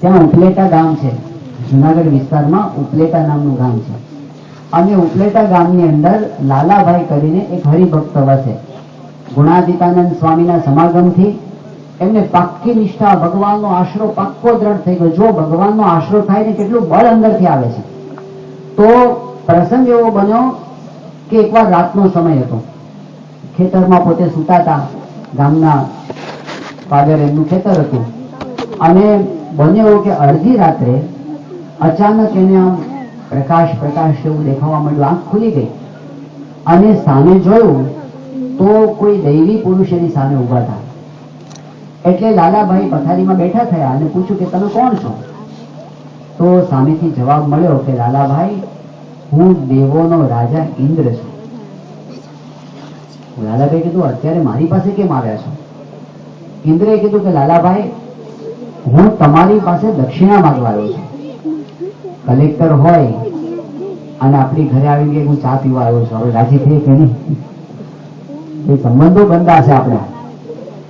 ત્યાં ઉપલેટા ગામ છે. જુનાગઢ વિસ્તારમાં ઉપલેટા નામનું ગામ છે. અને ઉપલેટા ગામની અંદર લાલાભાઈ કરીને એક હરિભક્ત વસે. ગુણાદિતાનંદ સ્વામીના સમાગમથી એમને પાક્કી નિષ્ઠા, ભગવાનનો આશરો પાક્કો દ્રઢ થઈ ગયો. જો ભગવાનનો આશરો થાય ને કેટલું બળ અંદરથી આવે છે. તો પ્રસંગ એવો બન્યો કે એકવાર રાતનો સમય હતો. ખેતરમાં પોતે સૂતા હતા. ગામના પાદર એમનું ખેતર હતું. અને બન્યો એવું કે અડધી રાત્રે અચાનક એને આમ પ્રકાશ પ્રકાશ એવું દેખાવા માંડ્યું. આંખ ખુલી ગઈ. અને સામે જોયું તો કોઈ દૈવી પુરુષ એની સામે ઊભા હતા. એટલે લાલાભાઈ પથારીમાં બેઠા થયા અને પૂછ્યું કે, તમે કોણ છો? તો સામેથી જવાબ મળ્યો કે, લાલાભાઈ, હું દેવોનો રાજા ઇન્દ્ર છું. લાલાભાઈ કીધું, અત્યારે મારી પાસે કેમ આવ્યા છો? ઇન્દ્રએ કીધું કે, લાલાભાઈ હું તમારી પાસે દક્ષિણા માંગવા આવ્યો છું. કલેક્ટર હોય અને આપણી ઘરે આવી ગઈ હું ચા પીવા આવ્યો છું. હવે રાજી થઈ કે નહીં? એ સંબંધો બંધા છે આપણા.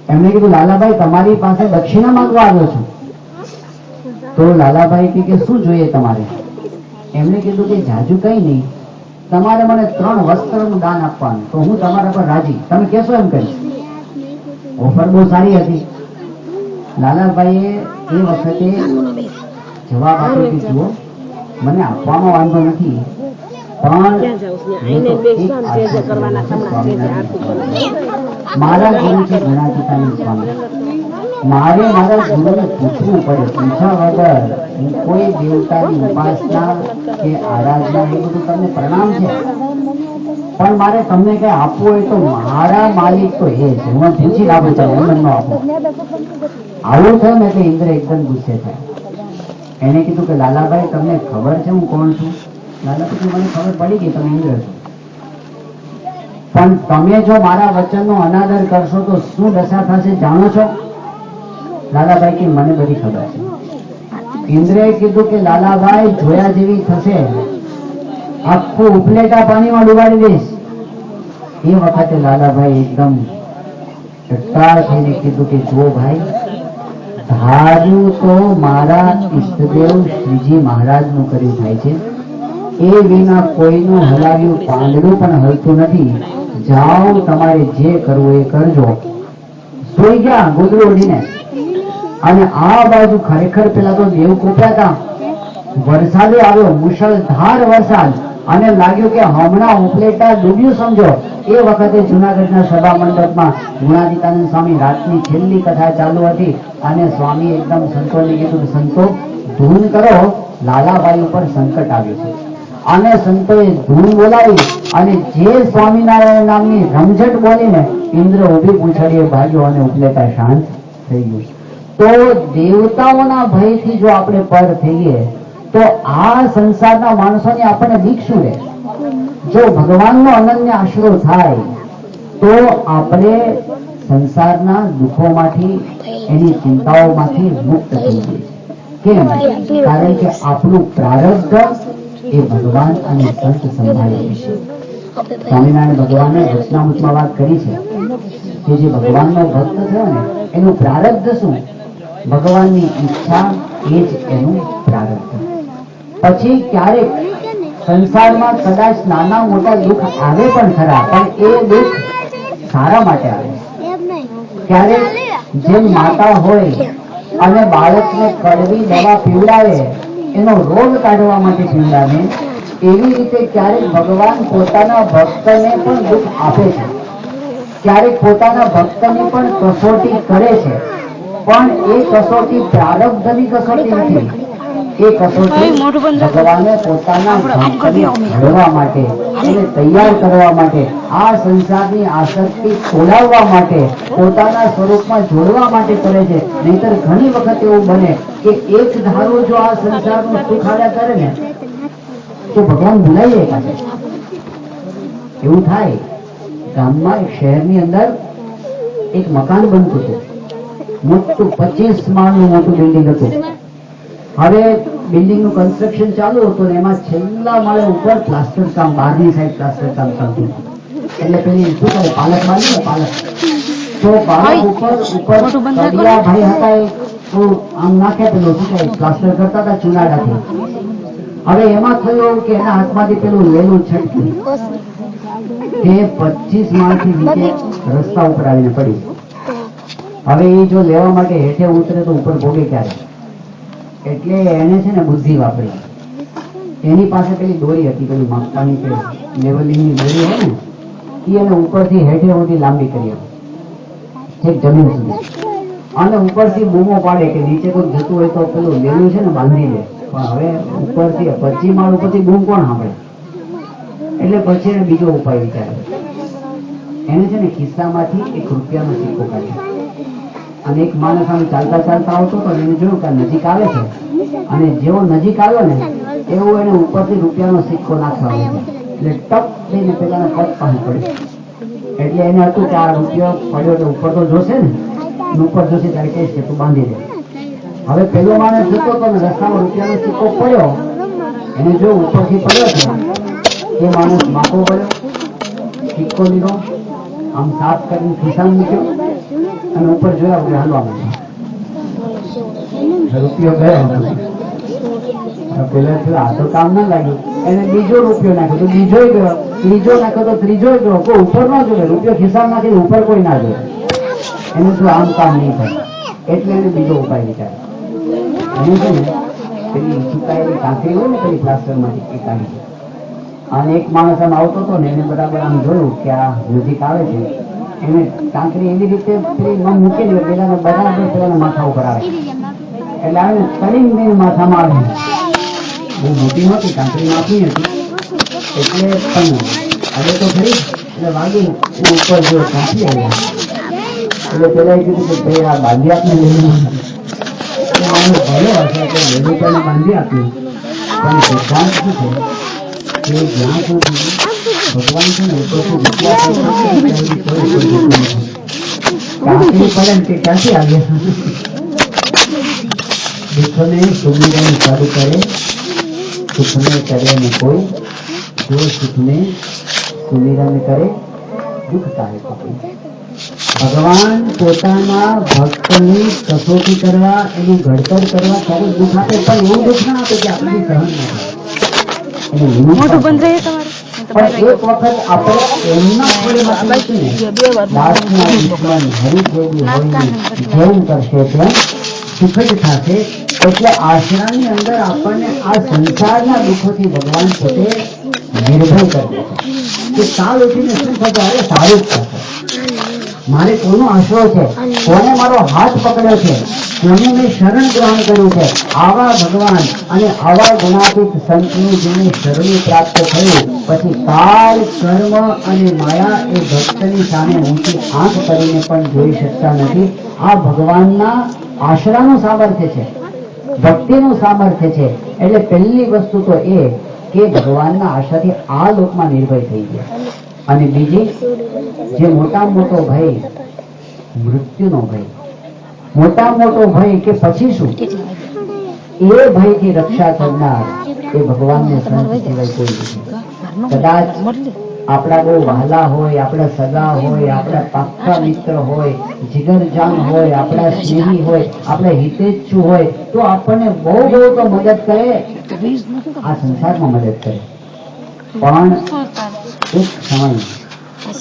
એમણે કીધું, લાલાભાઈ, તમારી પાસે દક્ષિણા માંગવા આવ્યો છું. તો લાલાભાઈ કે શું જોઈએ તમારે? એમણે કીધું કે, જાજુ કઈ નહીં. તમારે મને ત્રણ વસ્ત્રનું દાન આપવાનું. તો હું તમારા પર રાજી. તમે કહેશો એમ કહીશ ઓફર બહુ સારી હતી. લાલાભાઈએ એ વખતે જવાબ આપ્યો કે જુઓ મને આપવામાં વાંધો નથી પણ જે જે. મારા ગુરુ છે. ગુણાતીતાનંદ સ્વામી મારે મારા ગુરુને પૂછવું પડે. પૂછ્યા વગર હું કોઈ દેવતાની ઉપાસના કે આરાધના એ બધું તમને પ્રણામ છે. પણ મારે તમને કઈ આપવું હોય તો મારા માલિક તો એ છે હું પૂછી છું એમ ન આપો. આવું થયું એટલે ઇન્દ્ર એકદમ ગુસ્સે થયા. એને કીધું કે, લાલાભાઈ, તમને ખબર છે હું કોણ છું? લાલા કીધું મને ખબર પડી ગઈ, તમે ઇન્દ્ર છો. પણ તમે જો મારા વચનનો અનાદર કરશો તો શું દશા થશે જાણો છો? લાલાભાઈ, કે મને બધી ખબર છે. ઇન્દ્રએ કીધું કે, લાલાભાઈ, જોયા જેવી થશે. આખું ઉપલેટા પાણીમાં ડુબાડી દઈશ. એ વખતે લાલાભાઈ એકદમ ચટ્ટાર થઈને કીધું કે, જુઓ ભાઈ ધાર્યું તો મારા ઈષ્ટદેવ શ્રીજી મહારાજનું કર્યું થાય છે. એ વિના કોઈનું હલાવ્યું પાંદડું પણ હલતું નથી. જાઓ તમારે જે કરવું એ કરજો. સોઈ ગયા ગોદડું ઓઢીને અને આ બાજુ ખરેખર પેલા તો દેવ કોપ્યા હતા વરસાદે આવ્યો, મુશળધાર વરસાદ. અને લાગ્યું કે હમણાં ઉપલેટા ડૂબ્યું સમજો, એ વખતે જુનાગઢના સભા મંડપમાં ગુણાતીતાનંદ સ્વામી રાતની છેલ્લી કથા ચાલુ હતી અને સ્વામી એકદમ સંતોને કીધું સંતો, ધૂન કરો. લાલાભાઈ ઉપર સંકટ આવ્યું છે. અને સંતોએ ધૂન બોલાવી અને જે સ્વામિનારાયણ નામની રમઝટ બોલીને ઇન્દ્ર ઊભી પૂછડીએ ભાગ્યો અને ઉપલેટા શાંત થઈ ગયું. તો દેવતાઓના ભયથી જો આપણે પર થઈએ તો આ સંસારના માણસોની આપણને બીક શું રહે? જો ભગવાનનો અનન્ય આશરો થાય, તો આપણે સંસારના દુઃખોમાંથી, એની ચિંતાઓમાંથી મુક્ત થઈ કેમ? કારણ કે આપણું પ્રારબ્ધ એ ભગવાન અને સંત સંભાળે છે. સ્વામિનારાયણ ભગવાને રચનામૃતમાં વાત કરી છે. કે જે ભગવાનનો ભક્ત થયો ને, એનું પ્રારબ્ધ શું? ભગવાનની ઈચ્છા એ જ એનું પ્રારબ્ધ. પછી ક્યારેક સંસારમાં કદાચ નાના મોટા દુઃખ આવે પણ ખરા, પણ એ દુઃખ સારા માટે આવે. ક્યારેક જેમ માતા હોય અને બાળકને કડવી દવા પીવડાવે, એનો રોગ કાઢવા માટે પીવડાવે, એવી રીતે ક્યારેક ભગવાન પોતાના ભક્તને પણ દુઃખ આપે છે. ક્યારેક પોતાના ભક્તની પણ કસોટી કરે છે. પણ એ કસોટી પ્રારબ્ધની કસોટી નથી. એ કસોટી ભગવાને પોતાના ભક્તને માટે એને તૈયાર કરવા માટે આ સંસારની આસક્તિ ખોલાવવા માટે પોતાના સ્વરૂપમાં જોડવા માટે કરે છે. નહીતર ઘણી વખત એવું બને કે એક ધારો જો આ સંસારનું સુખ આવ્યા કરે ને તો ભગવાન ભૂલાઈ જાય એવું થાય. ગામમાં શહેરની અંદર એક મકાન બનતું હતું. મોટું પચીસ માળનું મોટું બિલ્ડિંગ હતું. હવે બિલ્ડિંગનું કન્સ્ટ્રક્શન ચાલુ હતું ને એમાં છેલ્લા માળે ઉપર પ્લાસ્ટર કામ બહારની સાઈડ પ્લાસ્ટર કામ ચાલતું એટલે પેલી શું પાલક બાંધી ને પાલક. તો પાલક ઉપર ઉપર ભાઈ હતા એ આમ નાખે પેલું શું કહે પ્લાસ્ટર કરતા હતા ચુનાડાથી હવે એમાં થયું કે એના હાથમાંથી પેલું લેલું છટક્યું તે પચીસ માળથી નીચે રસ્તા ઉપર આવીને પડી. હવે એ જો લેવા માટે હેઠે ઉતરે તો ઉપર ભોગે ક્યારે? એટલે એને છે ને બુદ્ધિ વાપરી. એની પાસે પેલી દોરી હતી, પેલી માપવાની કે લેવલિંગની દોરી હોય ને એ એને ઉપરથી હેઠે સુધી લાંબી કરી છેક જમીન સુધી. અને ઉપરથી બૂમો પાડે કે નીચે કોઈ જતું હોય તો પેલું લેલું છે ને બાંધી લે. પણ હવે ઉપરથી પચી માળ ઉપરથી બૂમ કોણ સાંભળે? એટલે પછી એને બીજો ઉપાય વિચાર્યો એને છે ને ખિસ્સામાંથી એક રૂપિયાનો સિક્કો કાઢ્યો અને એક માણસ આમ ચાલતા ચાલતા આવતો હતો એને જોયું કે નજીક આવે છે. અને જેવો નજીક આવ્યો ને, એવો એને ઉપરથી રૂપિયાનો સિક્કો નાખવા એટલે ટપ થઈને પેલાના પગ પાસે પડ્યો. એટલે એને હતું કે આ રૂપિયો પડ્યો તો ઉપર તો જોશે ને. ઉપર જોશે ત્યારે કહીશ કે તું બાંધી દે. હવે પેલો માણસ જતો હતો ને, રસ્તામાં રૂપિયાનો સિક્કો પડ્યો. એને જો ઉપરથી પડ્યો છે, એ માણસ માપો પડ્યો. સિક્કો લીધો. આમ સાફ કરીને ખિસ્સામાં મૂક્યો. અને ઉપર જોયા વગર હાલવા માંડ્યા. રૂપિયો ગયો પેલા આ તો કામ ના લાગ્યું. એને બીજો રૂપિયો નાખ્યો તો બીજો ગયો ત્રીજો નાખ્યો તો ત્રીજો ગયો કોઈ ઉપર ન જોવે. રૂપિયો ખિસ્સામાં નાખી ઉપર કોઈ ના જોવે. એનું શું આમ કામ નહીં થાય. એટલે એને બીજો ઉપાય વિચાર્યો. એનું છે ને પેલી ચૂકાયેલી કાંકરી હોય ને પેલી પ્લાસ્ટરમાંથી એ કાઢી. અને એક માણસ આમ આવતો હતો ને એને બરાબર આમ જોયું કે આ નજીક આવે છે. એને કાંકરી એવી રીતે ન મૂકી દે પેલા બરાબર પેલા માથા ઉપર આવે. એટલે આવે તળીને બેન માથામાં આવે. બહુ મોટી નહોતી કાંકરી નાખી હતી. એટલે પણ હવે તો ખરી, એટલે વાગી એ ઉપર જો કાંથી આવ્યા એટલે પેલા કીધું કે ભાઈ, આ બાંધી આપને લેવું એ ભલે હશે કે લેવું તો બાંધી આપ્યું પણ સિદ્ધાંત શું છે? કે જ્યાં સુધી ભગવાન છે ને ઉપરથી વિશ્વાસ હોય છે, ત્યાં સુધી કોઈ કોઈ જતું નથી. કાંકરી પડે ને તે ક્યાંથી આવ્યા દુઃખને સુમિરન પદ કરે સુખને કરે ને કોઈ જો સુખને સુમિરન કરે દુઃખ તારે કોઈ ભગવાન પોતાના ભક્તની કસોટી કરવા એનું ઘડતર કરવા ક્યારેક દુઃખ આપે પણ એવું દુઃખ ના આપે કે આપણે સહન ના થાય એને limit મોટું આપે. બંધ રહે તમારું પણ એક વખત આપણે એમના ફળમાંથી નથી ને, કરશે થશે. એટલે આશરાની અંદર આપણને આ સંસારના દુઃખોથી ભગવાન પોતે નિર્ભય કરે છે. કે કાલ ઉઠીને શું અરે સારું જ થશે. મારે કોનો આશરો છે? કોને મારો હાથ પકડ્યો છે? કોને મેં શરણ ગ્રહણ કર્યું છે. આવા ભગવાન અને આવા ગુણાતીત સંતની જેને શરણું પ્રાપ્ત થયું પછી કાળ કર્મ અને માયા એ ભક્તની સામે ઊંચી આંખ કરીને પણ જોઈ શકતા નથી. આ ભગવાનના આશરાનું સામર્થ્ય છે. ભક્તિનું સામર્થ્ય છે. એટલે પહેલી વસ્તુ તો એ કે ભગવાનના આશાથી આ લોકમાં નિર્ભય થઈ ગયા. અને બીજી, જે મોટા મોટો ભય, મૃત્યુનો ભય. મોટા મોટો ભય કે પછી શું? એ ભયથી રક્ષા કરનાર એ ભગવાનને સંત સિવાય કોઈ નથી. કદાચ આપણા બહુ વહાલા હોય, આપણા સગા હોય, આપણા પાક્કા મિત્ર હોય, જીગરજાન હોય, આપણા સ્નેહી હોય, આપણે હિતેચ્છુ હોય, તો આપણને બહુ બહુ તો મદદ કરે. આ સંસારમાં મદદ કરે. પણ એક સમય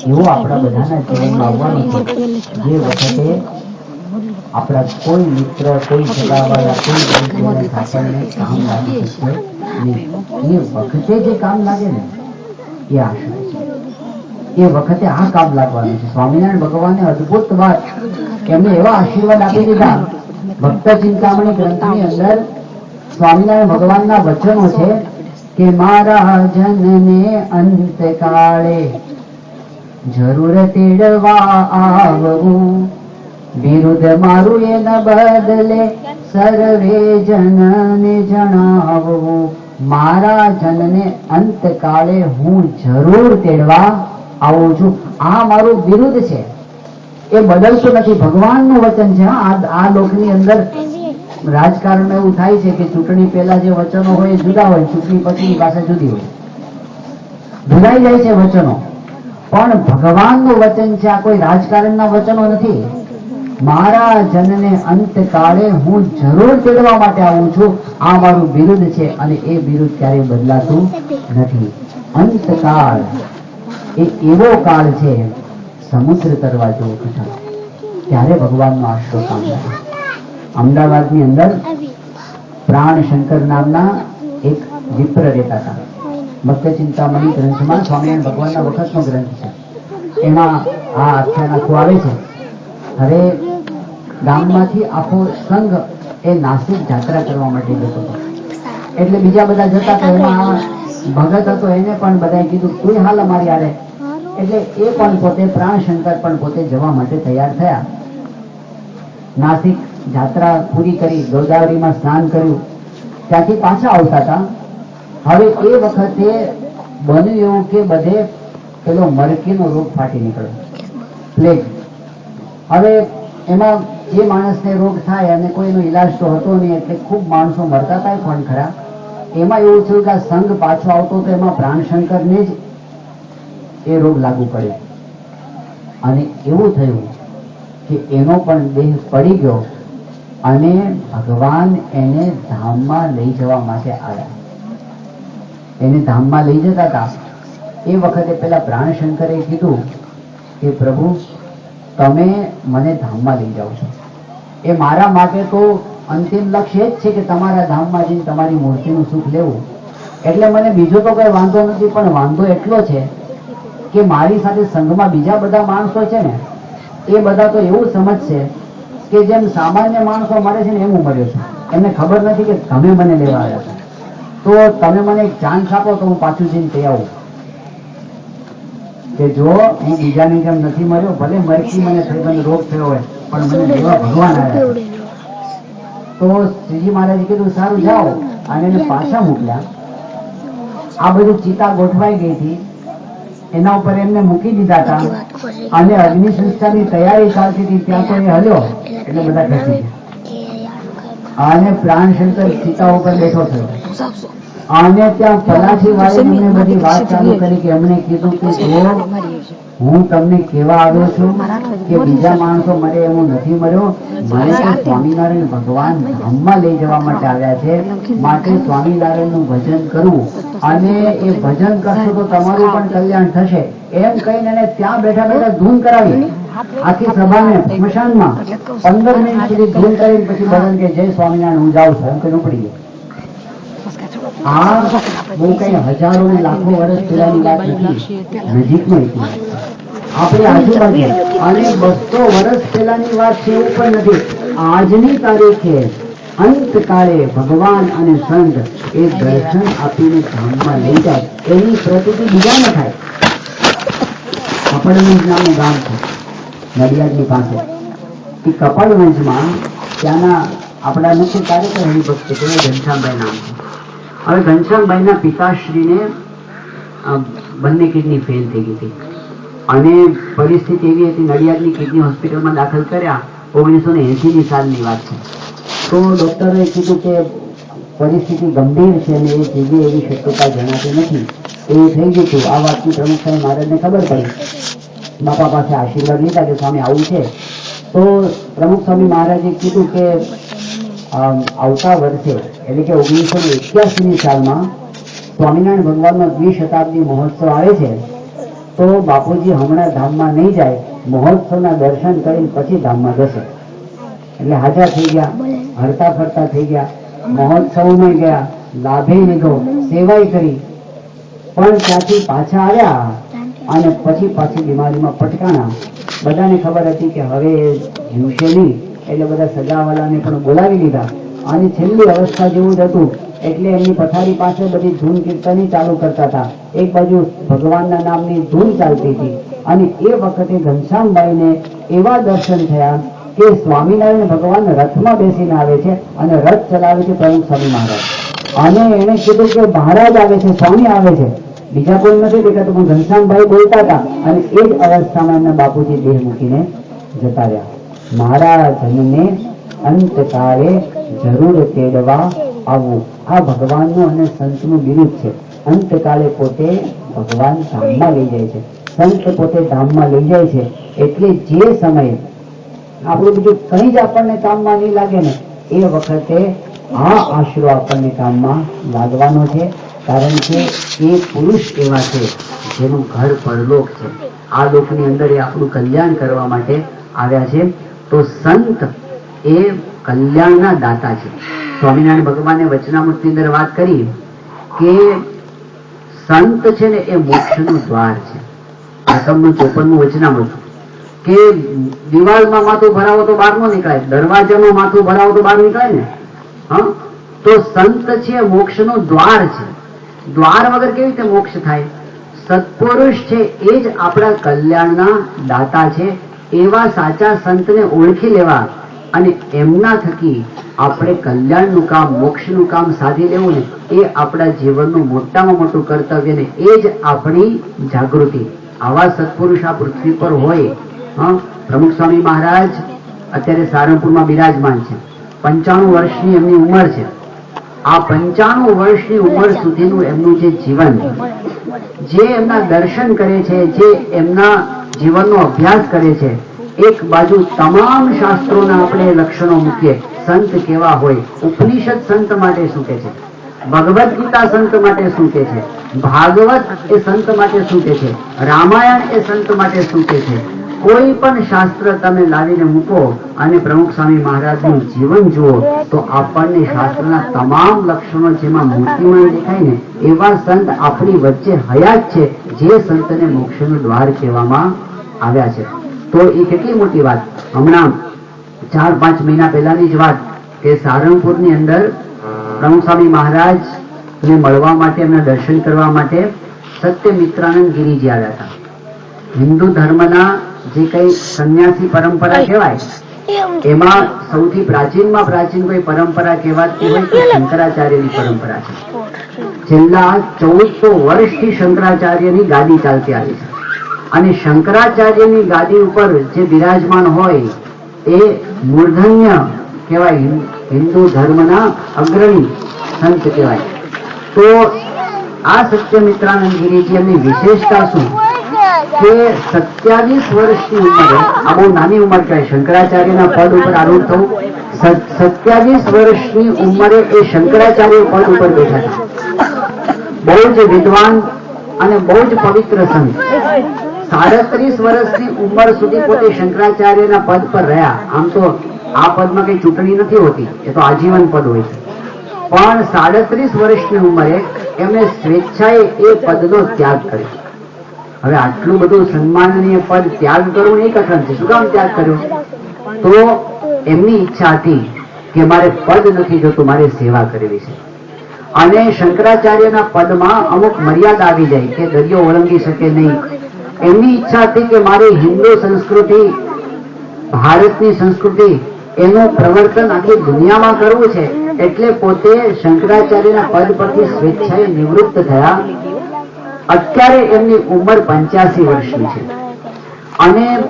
એવો આપણા બધાના જીવનમાં આવવાનો છે જે વખતે આપણા કોઈ મિત્ર કોઈ સગાવાળા કોઈ બંધુઓને આપણને કામ લાગી નહીં. એ વખતે જે કામ લાગે ને એ આશા એ વખતે આ કામ લાગવાનું છે સ્વામિનારાયણ ભગવાને અદભુત વાત એમને એવા આશીર્વાદ આપી દીધા ભક્ત ચિંતામણી ગ્રંથની અંદર સ્વામિનારાયણ ભગવાનના વચનો છે કે મારા જનને અંતકાળે જરૂર તેડવા આવવું. વિરુદ્ધ મારું એના બદલે સર્વે જનને જણાવવું. મારા જનને અંતકાળે હું જરૂર તેડવા આવું છું. આ મારું વિરુદ્ધ છે. એ બદલતું નથી. ભગવાનનું વચન છે. આ લોકની અંદર રાજકારણમાં એવું થાય છે કે ચૂંટણી પહેલા જે વચનો હોય જુદા હોય, ચૂંટણી પછી એ જુદી હોય. ભૂલાઈ જાય છે વચનો. પણ ભગવાનનું વચન છે, આ કોઈ રાજકારણના વચનો નથી. મારા જનને અંતકાળે હું જરૂર તેડવા માટે આવું છું. આ મારું બિરુદ છે અને એ બિરુદ ક્યારેય બદલાતું નથી. અંતકાળ એ એવો કાળ છે, સમુદ્ર તરવા જેવો ક્યારે ત્યારે ભગવાનનો આશરો કામ લાગે અમદાવાદની અંદર પ્રાણ શંકર નામના એક વિપ્ર રહેતા હતા. ભક્ત ચિંતામણી ગ્રંથમાં સ્વામિનારાયણ ભગવાનના વખતનો ગ્રંથ છે. એમાં આ આખ્યાન આખું આવે છે. હવે ગામમાંથી આખો સંઘ એ નાસિક જાત્રા કરવા માટે જતો હતો. એટલે બીજા બધા જતા તો એમાં ભગત હતો એને પણ બધાએ કીધું તું હાલ અમારી આરે એટલે એ પણ પોતે પ્રાણશંકર પણ પોતે જવા માટે તૈયાર થયા. નાસિક જાત્રા પૂરી કરી, ગોદાવરીમાં સ્નાન કર્યું. ત્યાંથી પાછા આવતા હતા. હવે એ વખતે બન્યું એવું કે બધે પેલો મરકીનો રોગ ફાટી નીકળ્યો. પ્લેગ. હવે એમાં જે માણસને રોગ થાય અને કોઈનો ઈલાજ તો હતો નહીં, એટલે ખૂબ માણસો મરતા હતા પણ ખરા. એમાં એવું થયું કે આ સંઘ પાછો આવતો તો એમાં પ્રાણશંકરને જ એ રોગ લાગુ પડ્યો. અને એવું થયું કે એનો પણ દેહ પડી ગયો. અને ભગવાન એને ધામમાં લઈ જવા માટે આવ્યા. એને ધામમાં લઈ જતા હતા. એ વખતે પેલા પ્રાણશંકરે કીધું કે, પ્રભુ, તમે મને ધામમાં લઈ જાઓ છો. એ મારા માટે તો અંતિમ લક્ષ્ય એ જ છે કે તમારા ધામમાં જઈને તમારી મૂર્તિનું સુખ લેવું. એટલે મને બીજો તો કોઈ વાંધો નથી, પણ વાંધો એટલો છે કે મારી સાથે સંઘમાં બીજા બધા માણસો છે ને, એ બધા તો એવું સમજશે કે જેમ સામાન્ય માણસો મળે છે ને એમ હું મળ્યો છું. એમને ખબર નથી કે તમે મને લેવા આવ્યા છો તો તમે મને એક ચાન્સ આપો તો હું પાછું જઈને તે આવું કે જો હું બીજાની જેમ નથી મર્યો ભલે મરકી મને થઈ મને રોગ થયો હોય પણ મને લેવા ભગવાન આવ્યા તો શ્રીજી મહારાજે કીધું સારું જાઓ. અને એને પાછા મોકલ્યા આ બધું ચિતા ગોઠવાઈ ગઈ હતી. એના ઉપર એમને મૂકી દીધા હતા. અને અગ્નિ સંસ્કારની તૈયારી ચાલતી હતી ત્યાં તો એ હલ્યો? એટલે બધા ખસી ગયા. અને પ્રાણશંકર સીતા ઉપર બેઠો થયો. અને ત્યાં પલાઠી વાળી બધી વાત ચાલુ કરી કે એમણે કીધું કે જો હું તમને કેવા આવ્યો છું કે બીજા માણસો મરે એવું નથી મર્યો. મને તો સ્વામિનારાયણ ભગવાન ધામમાં લઈ જવા માટે આવ્યા છે. માટે સ્વામિનારાયણનું ભજન કરવું. અને એ ભજન કરશો તો તમારું પણ કલ્યાણ થશે. એમ કહીને એને ત્યાં બેઠા બેઠા ધૂન કરાવી. આખી સભાને સ્મશાનમાં પંદર મિનિટ સુધી ધૂન કરીને પછી ભજન કે, જય સ્વામિનારાયણ, હું જાઉં છું. એમ ગયો. આ હું કઈ હજારો લાખો વર્ષ પહેલાની વાત નથી. નજીકનો ઇતિહાસ આપણે આજુબાજુ અને બસો વર્ષ પહેલાની વાત છે એવું પણ નથી. આજની તારીખે અંતકાળે ભગવાન અને સંત એ દર્શન આપીને ધામમાં લઈ જાય, એની પ્રતિતિ બીજાને થાય. કપડવંજ નામનું ગામ છે, નડિયાદની પાસે. એ કપડવંજમાં ત્યાંના આપણા મુખ્ય કાર્યકર હરિભક્ત છે ઘનશ્યામભાઈ નામ છે. હવે ઘનશ્યામભાઈના પિતાશ્રીને બંને કિડની ફેલ થઈ ગઈ હતી. અને પરિસ્થિતિ એવી હતી, નડિયાદની કિડની હોસ્પિટલમાં દાખલ કર્યા, ઓગણીસો ને એંસીની સાલની વાત છે. તો ડૉક્ટરે કીધું કે પરિસ્થિતિ ગંભીર છે અને એ જીવે એવી શક્યતા જણાતી નથી. એ થઈ ગયું હતું. આ વાતની સ્વામી મહારાજને ખબર પડી. બાપા પાસે આશીર્વાદ લીધા કે સ્વામી આવું છે. તો પ્રમુખ સ્વામી મહારાજે કીધું કે આવતા વર્ષે, એટલે કે ઓગણીસો ને એક્યાસીની સાલમાં સ્વામિનારાયણ ભગવાનનો દ્વિશતાબ્દી મહોત્સવ આવે છે. તો બાપુજી હમણાં ધામમાં નહીં જાય. મહોત્સવના દર્શન કરીને પછી ધામમાં જશે. એટલે હાજર થઈ ગયા. હરતા ફરતા થઈ ગયા. મહોત્સવમાં ગયા, લાભે લીધો, સેવાય કરી. પણ ત્યાંથી પાછા આવ્યા અને પછી પાછી બીમારીમાં પટકાણા. બધાને ખબર હતી કે હવે જીવશે નહીં. એટલે બધા સગાવાલાને પણ બોલાવી લીધા. અને છેલ્લી અવસ્થા જેવું જ હતું. એટલે એમની પથારી પાસે બધી ધૂન કીર્તની ચાલુ કરતા હતા. એક બાજુ ભગવાનના નામની ધૂન ચાલતી હતી. અને એ વખતે ઘનશ્યામભાઈને એવા દર્શન થયા કે સ્વામિનારાયણ ભગવાન રથમાં બેસીને આવે છે અને રથ ચલાવે છે પ્રમુખ સ્વામી મહારાજ. અને એને કીધું કે મહારાજ આવે છે, સ્વામી આવે છે. બીજા કોઈ નથી દેખાતું, પણ ઘનશ્યામભાઈ બોલતા હતા અને એ જ અવસ્થામાં એમના બાપુજી દેહ મૂકીને જતા રહ્યા. મહારાજને અંતકાળે જરૂર તેડવા આવવું આ ભગવાનનું અને સંતનું બિરુદ છે. અંતકાળે પોતે ભગવાન ધામમાં લઈ જાય છે. સંત પોતે ધામમાં લઈ જાય છે. એટલે જે સમયે આપણું બીજું કઈ જ આપણને કામમાં નહીં લાગે ને, એ વખતે આ આશરો આપણને કામમાં લાગવાનો છે. કારણ કે એ પુરુષ એવા છે જેનું ઘર પરલોક છે. આ લોકની અંદર એ આપણું કલ્યાણ કરવા માટે આવ્યા છે. તો સંત એ કલ્યાણના દાતા છે. સ્વામિનારાયણ ભગવાને વચનામૃતની અંદર વાત કરી કે સંત છે ને એ મોક્ષનું દ્વાર છે. પ્રથમનું ચોપનનું વચનામૃત. કે દિવાલમાં માથું ભરાવો તો બહાર ન નીકળાય, દરવાજામાં માથું ભરાવો તો બહાર નીકળાય ને? હા? તો સંત છે, મોક્ષનું દ્વાર છે. દ્વાર વગર કેવી રીતે મોક્ષ થાય? સત્પુરુષ છે, એ જ આપણા કલ્યાણના દાતા છે. એવા સાચા સંતને ઓળખી લેવા અને એમના થકી આપણે કલ્યાણનું કામ, મોક્ષનું કામ સાધી લેવું ને, એ આપણા જીવનનું મોટામાં મોટું કર્તવ્ય ને, એ જ આપણી જાગૃતિ. આવા સત્પુરુષ આ પૃથ્વી પર હોય પ્રમુખ સ્વામી મહારાજ અત્યારે સારંગપુરમાં બિરાજમાન છે. પંચાણું વર્ષની એમની ઉંમર છે. આ પંચાણું વર્ષની ઉંમર સુધીનું એમનું જે જીવન, જે એમના દર્શન કરે છે, જે એમના જીવનનો અભ્યાસ કરે છે, એક બાજુ તમામ શાસ્ત્રોના આપણે લક્ષણો મૂકીએ. સંત કેવા હોય, ઉપનિષદ સંત માટે શું કે છે. ભગવદ્ ગીતા સંત માટે શું કે છે. ભાગવત એ સંત માટે શું કે છે. રામાયણ એ સંત માટે શું કે છે. કોઈ પણ શાસ્ત્ર તમે લાવીને મૂકો અને પ્રમુખ સ્વામી મહારાજનું જીવન જુઓ, તો આપણને શાસ્ત્રના તમામ લક્ષણો જેમાં મૂર્તિમાં દેખાય ને, એવા સંત આપણી વચ્ચે હયાત છે, જે સંતને મોક્ષનું દ્વાર કહેવામાં આવ્યા છે. તો એ કેટલી મોટી વાત. હમણાં ચાર પાંચ મહિના પહેલાની જ વાત કે સારંગપુરની અંદર પ્રમુખ સ્વામી મહારાજ ને મળવા માટે, એમના દર્શન કરવા માટે સત્ય મિત્રાનંદ ગિરીજી આવ્યા હતા. હિન્દુ ધર્મના જે કઈ સંન્યાસી પરંપરા કહેવાય એમાં. સૌથી પ્રાચીનમાં પ્રાચીન કોઈ પરંપરા કહેવાતી હોય તો શંકરાચાર્યની પરંપરા છે. છેલ્લા ચૌદસો વર્ષથી શંકરાચાર્યની ગાદી ચાલતી આવી છે. અને શંકરાચાર્યની ગાદી ઉપર જે બિરાજમાન હોય એ મૂર્ધન્ય કહેવાય હિન્દુ હિન્દુ ધર્મના અગ્રણી સંત કહેવાય. તો આ સત્યમિત્રાનંદ ગિરીજી એમની વિશેષતા શું? કે સત્યાવીસ વર્ષની ઉંમરે આ બહુ નાની ઉંમર કહેવાય શંકરાચાર્યના પદ ઉપર આરૂઢ થવું સત્યાવીસ વર્ષની ઉંમરે એ શંકરાચાર્ય પદ ઉપર બેઠા હતા બહુ જ વિદ્વાન અને બહુ જ પવિત્ર સંત. સાડત્રીસ વર્ષની ઉંમર સુધી પોતે શંકરાચાર્યના પદ પર રહ્યા. આમ તો આ પદમાં કઈ ચૂંટણી નથી હોતી, એ તો આજીવન પદ હોય છે. પણ સાડત્રીસ વર્ષની ઉંમરે એમણે સ્વેચ્છાએ એ પદનો ત્યાગ કર્યો. હવે આટલું બધું સન્માનનીય પદ ત્યાગ કરવું એ કઠણ છે. શું કામ ત્યાગ કર્યો? તો એમની ઈચ્છા હતી કે મારે પદ નથી જોતું, મારે સેવા કરવી છે. અને શંકરાચાર્યના પદમાં અમુક મર્યાદા આવી જાય કે દરિયો ઓળંગી શકે નહીં. એમની ઈચ્છા હતી કે મારે હિન્દુ સંસ્કૃતિ, ભારતની સંસ્કૃતિ, એનું પ્રવર્તન આખી દુનિયામાં કરવું છે. એટલે પોતે શંકરાચાર્યના પદ પરથી સ્વેચ્છાએ નિવૃત્ત થયા. અત્યારે એમની ઉંમર પંચ્યાસી વર્ષની છે. અને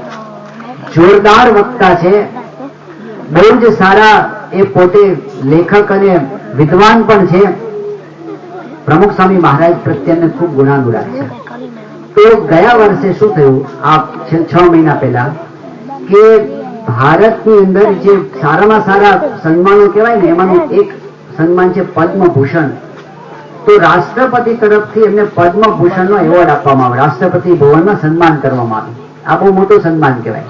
જોરદાર વક્તા છે. બહુ જ સારા એ પોતે લેખક અને વિદ્વાન પણ છે. પ્રમુખ સ્વામી મહારાજ પ્રત્યેને ખૂબ ગુણાગુરા છે. તો ગયા વર્ષે શું થયું? આ છ મહિના પહેલા કે ભારતની અંદર જે સારામાં સારા સન્માનો કહેવાય ને, એમાંનું એક સન્માન છે પદ્મભૂષણ. તો રાષ્ટ્રપતિ તરફથી એમને પદ્મભૂષણનો એવોર્ડ આપવામાં આવે. રાષ્ટ્રપતિ ભવનમાં સન્માન કરવામાં આવે. આ બહુ મોટું સન્માન કહેવાય.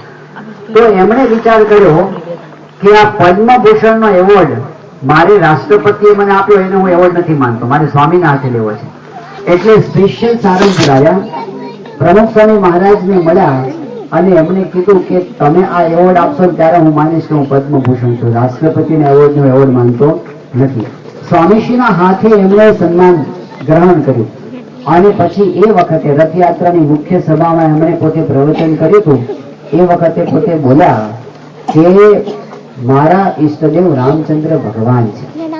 તો એમણે વિચાર કર્યો કે આ પદ્મભૂષણનો એવોર્ડ મારે રાષ્ટ્રપતિએ મને આપ્યો, એને હું એવોર્ડ નથી માનતો. મારે સ્વામીના હાથે લેવો છે. એટલે સ્પેશિયલ સારંગપુર આવ્યા પ્રમુખ સ્વામી મહારાજને મળ્યા અને એમણે કીધું કે તમે આ એવોર્ડ આપશો ત્યારે હું માનીશ કે હું પદ્મભૂષણ છું. રાષ્ટ્રપતિના એવોર્ડનો એવોર્ડ માનતો નથી. સ્વામીશ્રીના હાથે એમણે સન્માન ગ્રહણ કર્યું. અને પછી એ વખતે રથયાત્રાની મુખ્ય સભામાં એમણે પોતે પ્રવચન કર્યું હતું. એ વખતે પોતે બોલ્યા કે મારા ઈષ્ટદેવ રામચંદ્ર ભગવાન છે.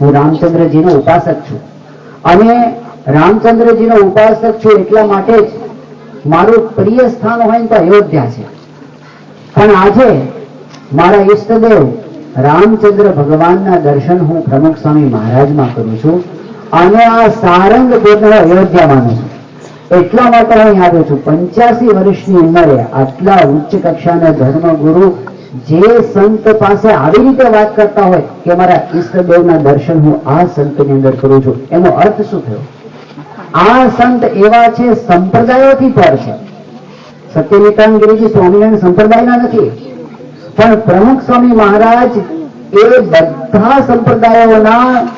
હું રામચંદ્રજીનો ઉપાસક છું. અને રામચંદ્રજીનો ઉપાસક છું એટલા માટે જ મારું પ્રિય સ્થાન હોય ને તો અયોધ્યા છે. પણ આજે મારા ઈષ્ટદેવ રામચંદ્ર ભગવાનના દર્શન હું પ્રમુખ સ્વામી મહારાજમાં કરું છું અને આ સારંગ પોતે અયોધ્યા માનું છું. એટલા માટે હું આવ્યો છું. પંચ્યાસી વર્ષની ઉંમરે આટલા ઉચ્ચ કક્ષાના ધર્મગુરુ જે સંત પાસે આવી રીતે વાત કરતા હોય કે મારા ઈષ્ટદેવના દર્શન હું આ સંતની અંદર કરું છું. એનો અર્થ શું થયો? આ સંત એવા છે, સંપ્રદાયોથી પર છે. સત્યનિતાનગીરીજી સ્વામિનારાયણ સંપ્રદાયના નથી. પણ પ્રમુખ સ્વામી મહારાજ એ બધા સંપ્રદાયોના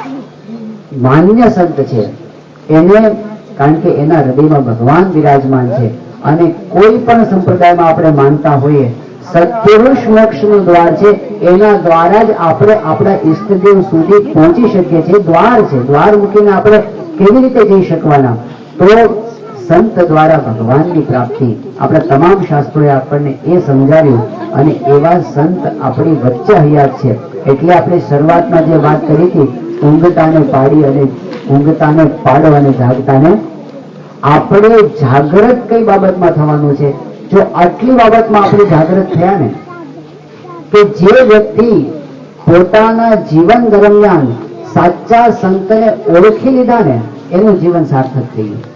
માન્ય સંત છે. એને કારણ કે એના હૃદયમાં ભગવાન બિરાજમાન છે. અને કોઈ પણ સંપ્રદાયમાં આપણે માનતા હોઈએ સત્પુરુષ મોક્ષનું દ્વાર છે. એના દ્વારા જ આપણે આપણા ઈષ્ટદેવ સુધી પહોંચી શકીએ છીએ. દ્વાર છે. દ્વાર મૂકીને આપણે કેવી રીતે જઈ શકવાના? તો સંત દ્વારા ભગવાનની પ્રાપ્તિ. આપણા તમામ શાસ્ત્રોએ આપણને એ સમજાવ્યું અને એવા સંત આપણી વચ્ચે હયાત છે. એટલે આપણે શરૂઆતમાં જે વાત કરી હતી, ઊંઘતાને પાડી અને ઊંઘતાને પાડો અને જાગતાને, આપણે જાગ્રત કઈ બાબતમાં થવાનું છે? જો આટલી બાબતમાં આપણે જાગૃત થયા ને, કે જે વ્યક્તિ પોતાના જીવન દરમિયાન સાચા સંતને ઓળખી લીધા ને, એનું જીવન સાર્થક થઈ ગયું.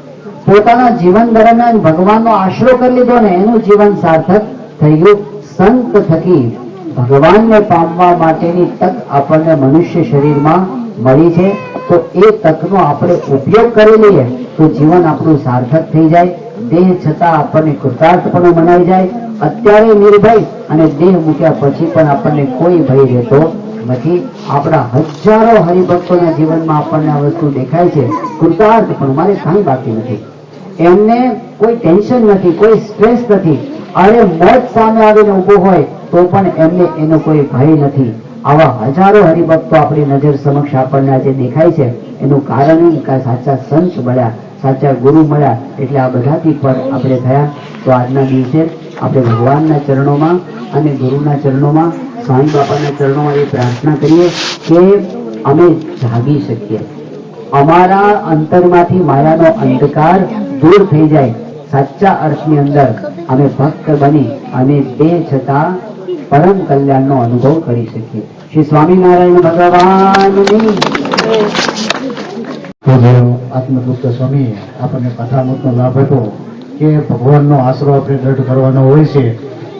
પોતાના જીવન દરમિયાન ભગવાનનો આશરો કરી લીધો ને એનું જીવન સાર્થક થઈ ગયું. સંત થકી ભગવાનને પામવા માટેની તક આપણને મનુષ્ય શરીરમાં મળી છે. તો એ તકનો આપણે ઉપયોગ કરી લઈએ તો જીવન આપણું સાર્થક થઈ જાય. દેહ છતાં આપણને કૃતાર્થપણું મનાઈ જાય. અત્યારે નિર્ભય અને દેહ મૂક્યા પછી પણ આપણને કોઈ ભય રહેતો નથી. આપણા હજારો હરિભક્તોના જીવનમાં આપણને આ વસ્તુ દેખાય છે. કૃતાર્થ પણ મારે કાંઈ બાકી નથી. એમને કોઈ ટેન્શન નથી, કોઈ સ્ટ્રેસ નથી. અરે મોત સામે આવીને ઊભો હોય તો પણ એમને એનો કોઈ ભય નથી. આવા હજારો હરિભક્તો આપણી નજર સમક્ષ આપણને આજે દેખાય છે. એનું કારણ સાચા સંત મળ્યા, સાચા ગુરુ મળ્યા, એટલે આ બધાથી પર આપણે થયા. તો આજના દિવસે આપણે ભગવાનના ચરણોમાં અને ગુરુના ચરણોમાં, સ્વામી બાપાના ચરણોમાં એ પ્રાર્થના કરીએ કે અમે જાગી શકીએ. અમારા અંતરમાંથી માયાનો અંધકાર દૂર થઈ જાય સાચા અર્થની અંદર અમે ભક્ત બની અને તે છતાં પરમ કલ્યાણનો અનુભવ કરી શકીએ. શ્રી સ્વામિનારાયણ ભગવાન આત્મગુપ્ત સ્વામી, આપણને કથામૃતનો લાભ હતો કે ભગવાનનો આશરો આપણે દ્રઢ કરવાનો હોય છે,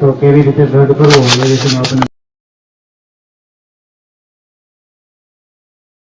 તો કેવી રીતે દ્રઢ કરવો એ વિશે આપણને